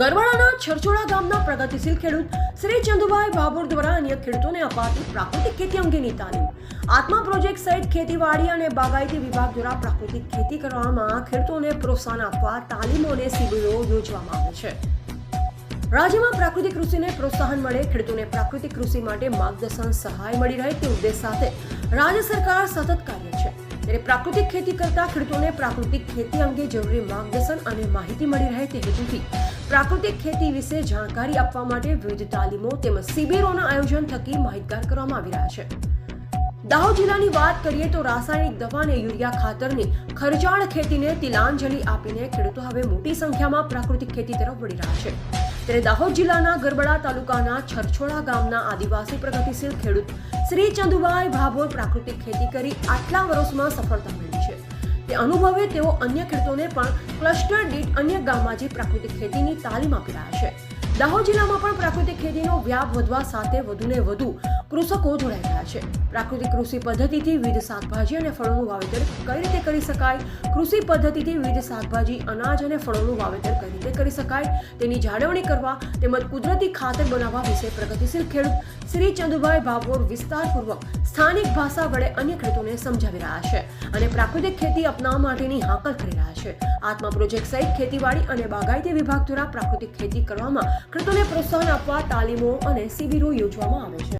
ગરવાડાના છરછોડા ગામના પ્રગતિશીલ ખેડૂત શ્રી ચંદુભાઈ બાબુર દ્વારા અન્ય ખેડૂતોને અપાતી પ્રાકૃતિક ખેતી અંગેની તાલીમ. આત્મા પ્રોજેક્ટ સહિત ખેતીવાડી અને બાગાયતી વિભાગ દ્વારા પ્રાકૃતિક ખેતી કરવામાં ખેડૂતોને પ્રોત્સાહન આપવા તાલીમો અને શિબિરો યોજવામાં આવે છે. રાજ્યમાં પ્રાકૃતિક કૃષિને પ્રોત્સાહન મળે, ખેડૂતોને પ્રાકૃતિક કૃષિ માટે માર્ગદર્શન સહાય મળી રહે તે ઉદ્દેશ સાથે રાજ્ય સરકાર સતત કાર્ય છે. ત્યારે પ્રાકૃતિક ખેતી કરતા ખેડૂતોને પ્રાકૃતિક ખેતી અંગે જરૂરી માર્ગદર્શન અને માહિતી મળી રહે તે હેતુથી પ્રાકૃતિક ખેતી વિશે જાણકારી આપવા માટે વિવિધ તાલીમો તેમજ શિબિરોના આયોજન થકી માહિતગાર કરવામાં આવી રહ્યા છે. દાહોદ જિલ્લાની વાત કરીએ તો રાસાયણિક દવા અને યુરિયા ખાતરની ખર્ચાળ ખેતીને તિલાંજલિ આપીને ખેડૂતો હવે મોટી સંખ્યામાં પ્રાકૃતિક ખેતી તરફ વળી રહ્યા છે. ત્યારે દાહોદ જિલ્લાના ગરબડા તાલુકાના છરછોડા ગામના આદિવાસી પ્રગતિશીલ ખેડૂત શ્રી ચંદુભાઈ ભાભોર પ્રાકૃતિક ખેતી કરી આટલા વર્ષમાં સફળતા મેળવી છે. તે અનુભવે તેઓ અન્ય ખેડૂતોને પણ ક્લસ્ટર દીઠ અન્ય ગામમાં જઈ પ્રાકૃતિક ખેતીની તાલીમ આપી રહ્યા છે. દાહોદ જિલ્લામાં પણ પ્રાકૃતિક ખેતીનો વ્યાપ વધવા સાથે વધુને વધુ કૃષકો જોડાઈ રહ્યા છે. પ્રાકૃતિક કૃષિ પદ્ધતિથી વિવિધ શાકભાજી અને ફળોનું વાવેતર કઈ રીતે કરી શકાય? કૃષિ પદ્ધતિથી વિવિધ શાકભાજી, અનાજ અને ફળોનું વાવેતર કઈ રીતે કરી શકાય? તેની જાળવણી કરવા તેમજ કુદરતી ખાતર બનાવવા વિશે પ્રગતિશીલ ખેડૂત શ્રી ચંદુભાઈ ભાભોર વિસ્તારપૂર્વક સ્થાનિક ભાષા વડે અન્ય ખેડૂતોને સમજાવી રહ્યા છે અને પ્રાકૃતિક ખેતી અપનાવવા માટેની હાકલ કરી રહ્યા છે. આત્મા પ્રોજેક્ટ સહિત ખેતીવાડી અને બાગાયતી વિભાગ દ્વારા પ્રાકૃતિક ખેતી કરવામાં ખેડૂતોને પ્રોત્સાહન આપવા તાલીમો અને શિબિરો યોજવામાં આવે છે.